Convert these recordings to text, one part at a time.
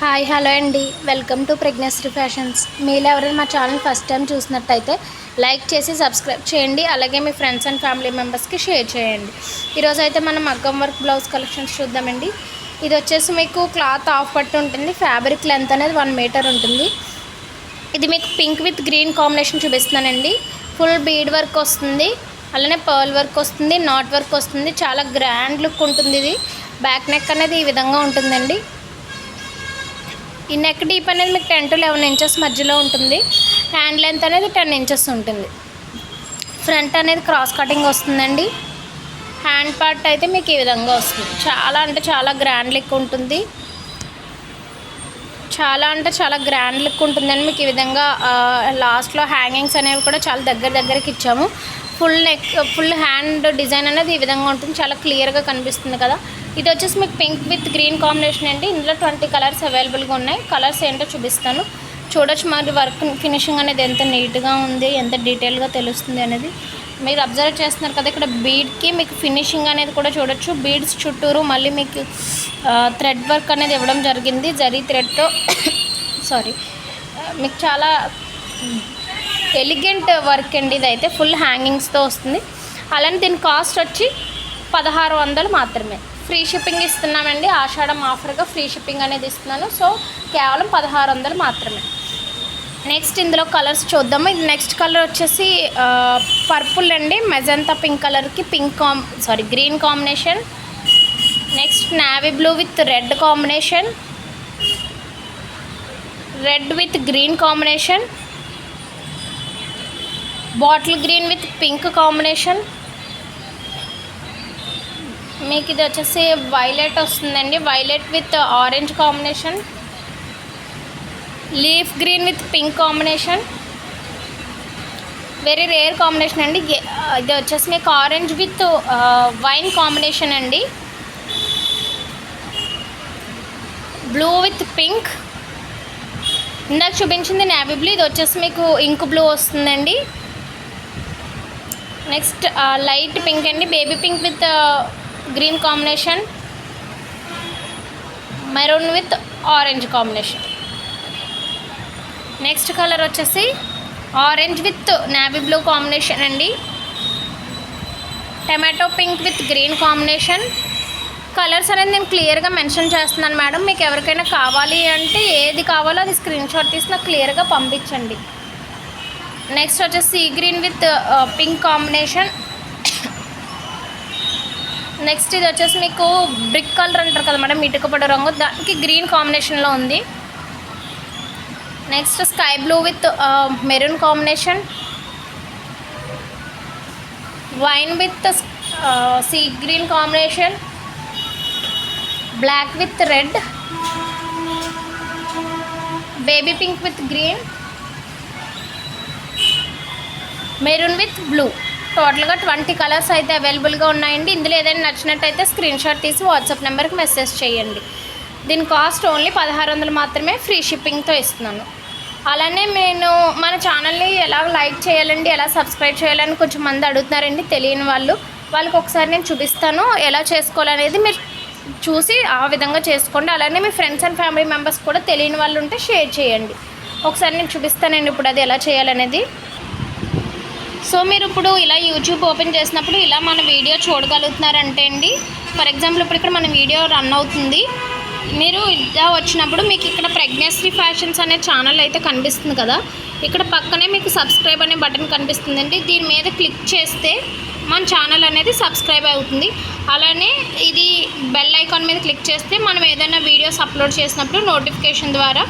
Hi hello అండి. Welcome to pregnancy fashions. మీరు ఎవరైనా మా ఛానల్ ఫస్ట్ టైం చూసినట్టయితే లైక్ చేసి సబ్స్క్రైబ్ చేయండి. అలాగే మీ ఫ్రెండ్స్ అండ్ ఫ్యామిలీ మెంబర్స్కి షేర్ చేయండి. ఈరోజు అయితే మనం మగ్గం వర్క్ బ్లౌజ్ కలెక్షన్స్ చూద్దామండి. ఇది వచ్చేసి మీకు క్లాత్ ఆఫ్ పట్టు ఉంటుంది. ఫ్యాబ్రిక్ లెంత్ అనేది వన్ మీటర్ ఉంటుంది. ఇది మీకు పింక్ విత్ గ్రీన్ కాంబినేషన్ చూపిస్తున్నానండి. ఫుల్ బీడ్ వర్క్ వస్తుంది. అలానే పర్ల్ వర్క్ వస్తుంది. నాట్ వర్క్ వస్తుంది. చాలా గ్రాండ్ లుక్ ఉంటుంది ఇది. బ్యాక్ నెక్ అనేది ఈ విధంగా ఉంటుందండి. ఈ నెక్ డీప్ అనేది మీకు టెన్ టు లెవెన్ ఇంచెస్ మధ్యలో ఉంటుంది. హ్యాండ్ లెంత్ అనేది టెన్ ఇంచెస్ ఉంటుంది. ఫ్రంట్ అనేది క్రాస్ కటింగ్ వస్తుందండి. హ్యాండ్ పార్ట్ అయితే మీకు ఈ విధంగా వస్తుంది. చాలా అంటే చాలా గ్రాండ్ లుక్ ఉంటుంది. చాలా అంటే చాలా గ్రాండ్ లుక్ ఉంటుందండి మీకు ఈ విధంగా లాస్ట్లో హ్యాంగింగ్స్ అనేవి కూడా చాలా దగ్గర దగ్గరికి ఇచ్చాము. Full neck full hand design అనేది ఈ విధంగా ఉంటుంది. చాలా క్లియర్గా కనిపిస్తుంది కదా. ఇది వచ్చేసి మీకు పింక్ విత్ గ్రీన్ కాంబినేషన్ అండి. ఇందులో ట్వంటీ కలర్స్ అవైలబుల్గా ఉన్నాయి. కలర్స్ ఏంటో చూపిస్తాను. చూడొచ్చు మరి వర్క్ ఫినిషింగ్ అనేది ఎంత నీట్గా ఉంది ఎంత డీటెయిల్గా తెలుస్తుంది అనేది. మీరు అబ్జర్వ్ చేస్తున్నారు కదా ఇక్కడ బీడ్కి మీకు ఫినిషింగ్ అనేది కూడా చూడొచ్చు. బీడ్స్ చుట్టూరు మళ్ళీ మీకు థ్రెడ్ వర్క్ అనేది ఇవ్వడం జరిగింది. జరీ థ్రెడ్తో సారీ మీకు చాలా ఎలిగెంట్ వర్క్ అండి ఇదైతే. ఫుల్ హ్యాంగింగ్స్తో వస్తుంది. అలానే దీని కాస్ట్ వచ్చి పదహారు వందలు మాత్రమే. ఫ్రీ షిప్పింగ్ ఇస్తున్నామండి. ఆషాఢం ఆఫర్గా ఫ్రీ షిప్పింగ్ అనేది ఇస్తున్నాను. సో కేవలం పదహారు వందలు మాత్రమే. నెక్స్ట్ ఇందులో కలర్స్ చూద్దాము. ఇది నెక్స్ట్ కలర్ వచ్చేసి పర్పుల్ అండి. మెజంతా పింక్ కలర్కి pink com sorry green combination. Next navy blue with red combination. Red with green combination. Bottle green with pink combination. మీకు ఇది వచ్చేసి వైలెట్ వస్తుందండి. Violet with orange combination leaf green with pink combination very rare combination అండి. ఇది వచ్చేసి మీకు orange with wine combination అండి. Blue with pink ఇందాక చూపించింది నేవీ బ్లూ ఇది వచ్చేసి మీకు ఇంక్ బ్లూ వస్తుందండి. నెక్స్ట్ లైట్ పింక్ అండి. Baby pink with green combination maroon with orange combination. Next colour వచ్చేసి orange with navy blue combination అండి. Tomato pink with green combination. Colours అనేది నేను క్లియర్గా మెన్షన్ చేస్తున్నాను మేడం. మీకు ఎవరికైనా కావాలి అంటే ఏది కావాలో అది స్క్రీన్ షాట్ తీసి నాకు క్లియర్గా పంపించండి. నెక్స్ట్ వచ్చేసి sea green with pink combination. Next ఇది వచ్చేసి మీకు బ్రిక్ కలర్ అంటారు కదా మేడం ఇటుకపొడి రంగు. దానికి గ్రీన్ కాంబినేషన్లో ఉంది. Next sky blue with maroon combination. Wine with sea green combination. Black with red. Baby pink with green. Maroon with blue. టోటల్గా ట్వంటీ కలర్స్ అయితే అవైలబుల్గా ఉన్నాయండి. ఇందులో ఏదైనా నచ్చినట్టయితే స్క్రీన్ షాట్ తీసి వాట్సాప్ నెంబర్కి మెసేజ్ చేయండి. దీని కాస్ట్ ఓన్లీ పదహారు వందలు మాత్రమే ఫ్రీ షిప్పింగ్తో ఇస్తున్నాను. అలానే నేను మన ఛానల్ని ఎలా లైక్ చేయాలండి ఎలా సబ్స్క్రైబ్ చేయాలని కొంచెం మంది అడుగుతున్నారండి తెలియని వాళ్ళు. వాళ్ళకి ఒకసారి నేను చూపిస్తాను ఎలా చేసుకోవాలనేది మీరు చూసి ఆ విధంగా చేసుకోండి. అలానే మీ ఫ్రెండ్స్ అండ్ ఫ్యామిలీ మెంబర్స్ కూడా తెలియని వాళ్ళు ఉంటే షేర్ చేయండి. ఒకసారి నేను చూపిస్తానండి ఇప్పుడు అది ఎలా చేయాలనేది. సో మీరు ఇప్పుడు ఇలా యూట్యూబ్ ఓపెన్ చేసినప్పుడు ఇలా మన వీడియో చూడగలుగుతున్నారంటే అండి? ఫర్ ఎగ్జాంపుల్ ఇప్పుడు ఇక్కడ మన వీడియో రన్ అవుతుంది. మీరు ఇలా వచ్చినప్పుడు మీకు ఇక్కడ ప్రెగ్నెన్సీ ఫ్యాషన్స్ అనే ఛానల్ అయితే కనిపిస్తుంది కదా? ఇక్కడ పక్కనే మీకు సబ్స్క్రైబ్ అనే బటన్ కనిపిస్తుందండి. దీని మీద క్లిక్ చేస్తే మన ఛానల్ అనేది సబ్స్క్రైబ్ అవుతుంది. అలానే ఇది బెల్ ఐకాన్ మీద క్లిక్ చేస్తే మనం ఏదైనా వీడియోస్ అప్లోడ్ చేసినప్పుడు నోటిఫికేషన్ ద్వారా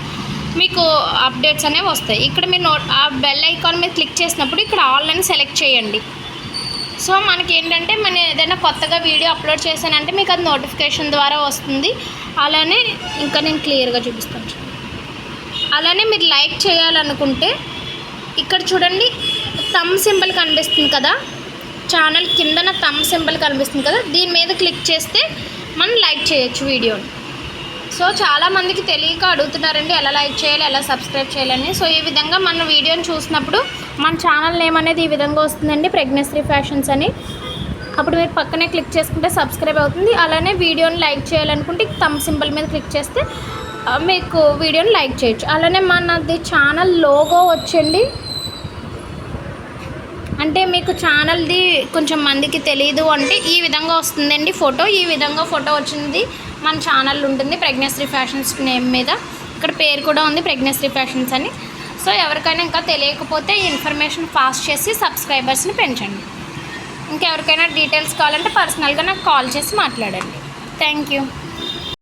మీకు అప్డేట్స్ అనేవి వస్తాయి. ఇక్కడ మీరు నో ఆ బెల్ ఐకాన్ మీద క్లిక్ చేసినప్పుడు ఇక్కడ ఆల్ అని సెలెక్ట్ చేయండి. సో మనకి ఏంటంటే మనం ఏదైనా కొత్తగా వీడియో అప్లోడ్ చేశానంటే మీకు అది నోటిఫికేషన్ ద్వారా వస్తుంది. అలానే ఇంకా నేను క్లియర్గా చూపిస్తాను. అలానే మీరు లైక్ చేయాలనుకుంటే ఇక్కడ చూడండి థమ్ సింబల్ కనిపిస్తుంది కదా? ఛానల్ కిందన థమ్ సింబల్ కనిపిస్తుంది కదా? దీని మీద క్లిక్ చేస్తే మనం లైక్ చేయొచ్చు వీడియోని సో చాలా మందికి తెలియక అడుగుతున్నారండి ఎలా లైక్ చేయాలి ఎలా సబ్స్క్రైబ్ చేయాలని సో ఈ విధంగా మన వీడియోని చూసినప్పుడు మన ఛానల్ నేమ్ అనేది ఈ విధంగా వస్తుందండి ప్రెగ్నెన్సీ ఫ్యాషన్స్ అని. అప్పుడు మీరు పక్కనే క్లిక్ చేసుకుంటే సబ్స్క్రైబ్ అవుతుంది. అలానే వీడియోని లైక్ చేయాలనుకుంటే తమ్ సింబల్ మీద క్లిక్ చేస్తే మీకు వీడియోని లైక్ చేయొచ్చు. అలానే మనది ఛానల్ లోగో వచ్చండి అంటే మీకు ఛానల్ది కొంచెం మందికి తెలియదు అంటే ఈ విధంగా వస్తుందండి ఫోటో ఈ విధంగా ఫోటో వచ్చింది. మన ఛానల్ ఉంటుంది ప్రెగ్నెన్సీ ఫ్యాషన్స్ నేమ్ మీద. ఇక్కడ పేరు కూడా ఉంది ప్రెగ్నెన్సీ ఫ్యాషన్స్ అని. సో ఎవరికైనా ఇంకా తెలియకపోతే ఈ ఇన్ఫర్మేషన్ పాస్ చేసి సబ్స్క్రైబర్స్ని పెంచండి. ఇంకెవరికైనా డీటెయిల్స్ కావాలంటే పర్సనల్గా నాకు కాల్ చేసి మాట్లాడండి. Thank you